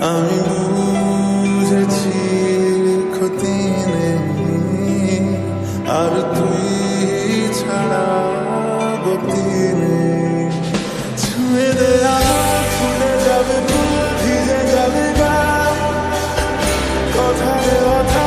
আমি বুঝেছি ক্ষতি নেই। আর তুই ছাড়া গতি নেই। ছুঁয়ে দেয়া ফুলে যাবে ফুল ভিজে যাবে কথা দেওয়া